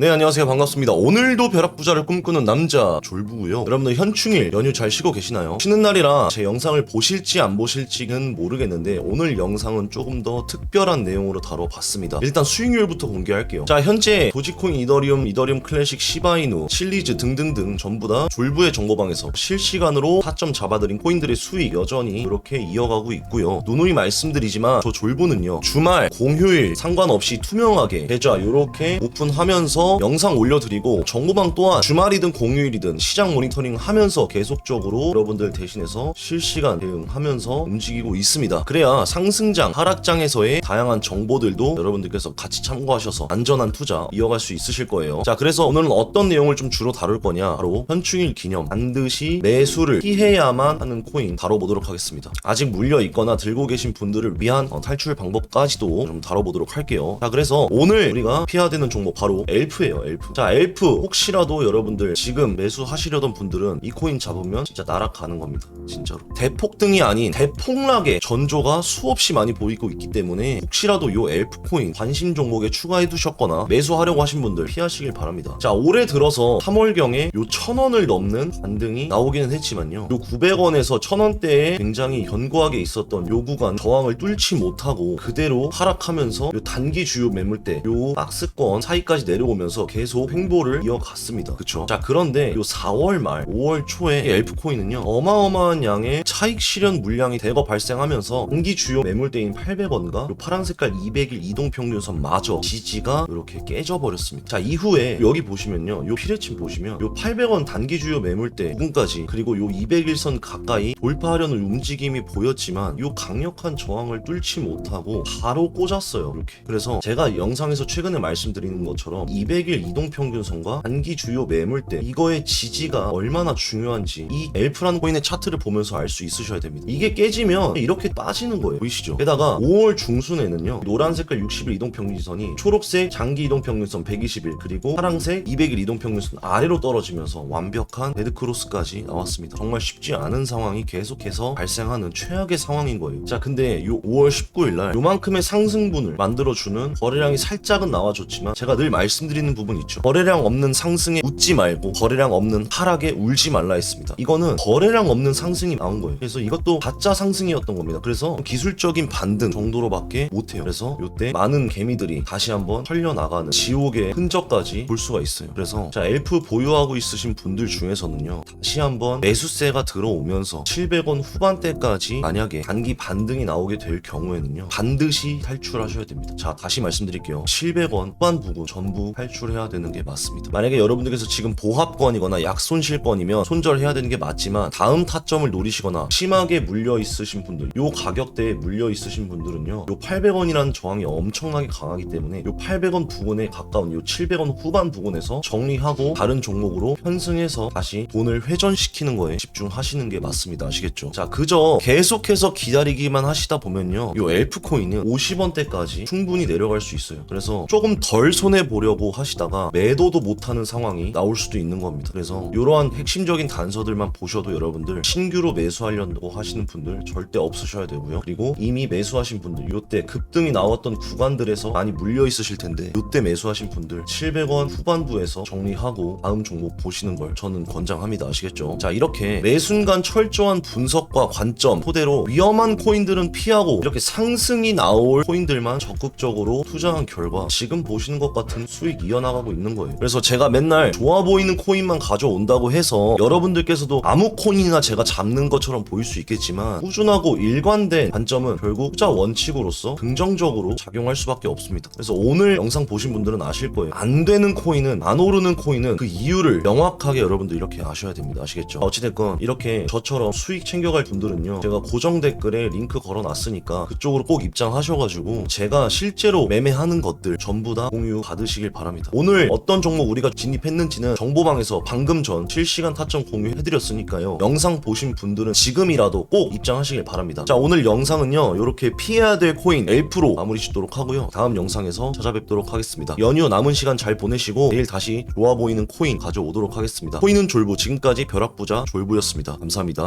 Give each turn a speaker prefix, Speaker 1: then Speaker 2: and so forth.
Speaker 1: 네 안녕하세요. 반갑습니다. 오늘도 벼락부자를 꿈꾸는 남자 졸부고요. 여러분들 현충일 연휴 잘 쉬고 계시나요? 쉬는 날이라 제 영상을 보실지 안 보실지는 모르겠는데 오늘 영상은 조금 더 특별한 내용으로 다뤄봤습니다. 일단 수익률부터 공개할게요. 자 현재 도지코인 이더리움 이더리움 클래식 시바이누 칠리즈 등등등 전부 다 졸부의 정보방에서 실시간으로 타점 잡아드린 코인들의 수익 여전히 이렇게 이어가고 있고요. 누누이 말씀드리지만 저 졸부는요 주말 공휴일 상관없이 투명하게 계좌 이렇게 오픈하면서 영상 올려드리고 정보방 또한 주말이든 공휴일이든 시장 모니터링 하면서 계속적으로 여러분들 대신해서 실시간 대응하면서 움직이고 있습니다. 그래야 상승장, 하락장에서의 다양한 정보들도 여러분들께서 같이 참고하셔서 안전한 투자 이어갈 수 있으실 거예요. 자, 그래서 오늘은 어떤 내용을 좀 주로 다룰 거냐? 바로 현충일 기념 반드시 매수를 피해야만 하는 코인 다뤄보도록 하겠습니다. 아직 물려 있거나 들고 계신 분들을 위한 어, 탈출 방법까지도 좀 다뤄보도록 할게요. 자, 그래서 오늘 우리가 피해야 되는 종목 바로 엘프 예요, 엘프. 자, 엘프 혹시라도 여러분들 지금 매수하시려던 분들은 이 코인 잡으면 진짜 날아가는 겁니다. 진짜로. 대폭등이 아닌 대폭락의 전조가 수없이 많이 보이고 있기 때문에 혹시라도 요 엘프 코인 관심 종목에 추가해 두셨거나 매수하려고 하신 분들 피하시길 바랍니다. 자, 올해 들어서 3월경에 요 1000원을 넘는 반등이 나오기는 했지만요. 요 900원에서 1000원대에 굉장히 견고하게 있었던 요 구간 저항을 뚫지 못하고 그대로 하락하면서 요 단기 주요 매물대 요 박스권 사이까지 내려오면 서 계속 횡보를 이어갔습니다. 그쵸? 자, 그런데 요 4월 말, 5월 초에 이 엘프 코인은요. 어마어마한 양의 차익 실현 물량이 대거 발생하면서 단기 주요 매물대인 800원과 요 파란 색깔 200일 이동 평균선 마저 지지가 이렇게 깨져버렸습니다. 자, 이후에 여기 보시면요. 요 피레침 보시면 요 800원 단기 주요 매물대 부근까지 그리고 요 200일선 가까이 돌파하려는 움직임이 보였지만 요 강력한 저항을 뚫지 못하고 바로 꽂았어요. 이렇게. 그래서 제가 영상에서 최근에 말씀드리는 것처럼 200일 이동 평균선과 단기 주요 매물대 이거의 지지가 얼마나 중요한지 이 엘프라는 코인의 차트를 보면서 알 수 있으셔야 됩니다. 이게 깨지면 이렇게 빠지는 거예요. 보이시죠? 게다가 5월 중순에는요. 노란 색깔 60일 이동 평균선이 초록색 장기 이동 평균선 120일 그리고 파랑색 200일 이동 평균선 아래로 떨어지면서 완벽한 데드크로스까지 나왔습니다. 정말 쉽지 않은 상황이 계속해서 발생하는 최악의 상황인 거예요. 자, 근데 요 5월 19일 날 요만큼의 상승분을 만들어주는 거래량이 살짝은 나와줬지만 제가 늘 말씀드리는 부분 있죠. 거래량 없는 상승에 웃지 말고 거래량 없는 하락에 울지 말라 했습니다. 이거는 거래량 없는 상승이 나온 거예요. 그래서 이것도 가짜 상승이었던 겁니다. 그래서 기술적인 반등 정도로밖에 못해요. 그래서 이때 많은 개미들이 다시 한번 털려나가는 지옥의 흔적까지 볼 수가 있어요. 그래서 자 엘프 보유하고 있으신 분들 중에서는요 다시 한번 매수세가 들어오면서 700원 후반대까지 만약에 단기 반등이 나오게 될 경우에는요 반드시 탈출하셔야 됩니다. 자 다시 말씀드릴게요. 700원 후반 부근 전부 탈 출해야 되는 게 맞습니다. 만약에 여러분들께서 지금 보합권이거나 약손실권이면 손절해야 되는 게 맞지만 다음 타점을 노리시거나 심하게 물려 있으신 분들 요 가격대에 물려 있으신 분들은요 요 800원이라는 저항이 엄청나게 강하기 때문에 요 800원 부근에 가까운 요 700원 후반 부근에서 정리하고 다른 종목으로 편승해서 다시 돈을 회전시키는 거에 집중하시는 게 맞습니다. 아시겠죠? 자, 그저 계속해서 기다리기만 하시다 보면요. 요 엘프 코인은 50원대까지 충분히 내려갈 수 있어요. 그래서 조금 덜 손해 보려고 하시다가 매도도 못하는 상황이 나올 수도 있는 겁니다. 그래서 이러한 핵심적인 단서들만 보셔도 여러분들 신규로 매수하려고 하시는 분들 절대 없으셔야 되고요. 그리고 이미 매수하신 분들 요때 급등이 나왔던 구간들에서 많이 물려 있으실 텐데 요때 매수하신 분들 700원 후반부에서 정리하고 다음 종목 보시는 걸 저는 권장합니다. 아시겠죠? 자, 이렇게 매 순간 철저한 분석과 관점 토대로 위험한 코인들은 피하고 이렇게 상승이 나올 코인들만 적극적으로 투자한 결과 지금 보시는 것 같은 수익 이 어나가고 있는 거예요. 그래서 제가 맨날 좋아 보이는 코인만 가져온다고 해서 여러분들께서도 아무 코인이나 제가 잡는 것처럼 보일 수 있겠지만 꾸준하고 일관된 관점은 결국 투자 원칙으로서 긍정적으로 작용할 수밖에 없습니다. 그래서 오늘 영상 보신 분들은 아실 거예요. 안 되는 코인은 안 오르는 코인은 그 이유를 명확하게 여러분들 이렇게 아셔야 됩니다. 아시겠죠? 어찌됐건 이렇게 저처럼 수익 챙겨갈 분들은요. 제가 고정 댓글에 링크 걸어놨으니까 그쪽으로 꼭 입장하셔가지고 제가 실제로 매매하는 것들 전부 다 공유 받으시길 바랍니다. 오늘 어떤 종목 우리가 진입했는지는 정보방에서 방금 전 실시간 타점 공유해드렸으니까요. 영상 보신 분들은 지금이라도 꼭 입장하시길 바랍니다. 자 오늘 영상은요. 이렇게 피해야 될 코인 엘프로 마무리 짓도록 하고요. 다음 영상에서 찾아뵙도록 하겠습니다. 연휴 남은 시간 잘 보내시고 내일 다시 좋아 보이는 코인 가져오도록 하겠습니다. 코인은 졸부 지금까지 벼락부자 졸부였습니다. 감사합니다.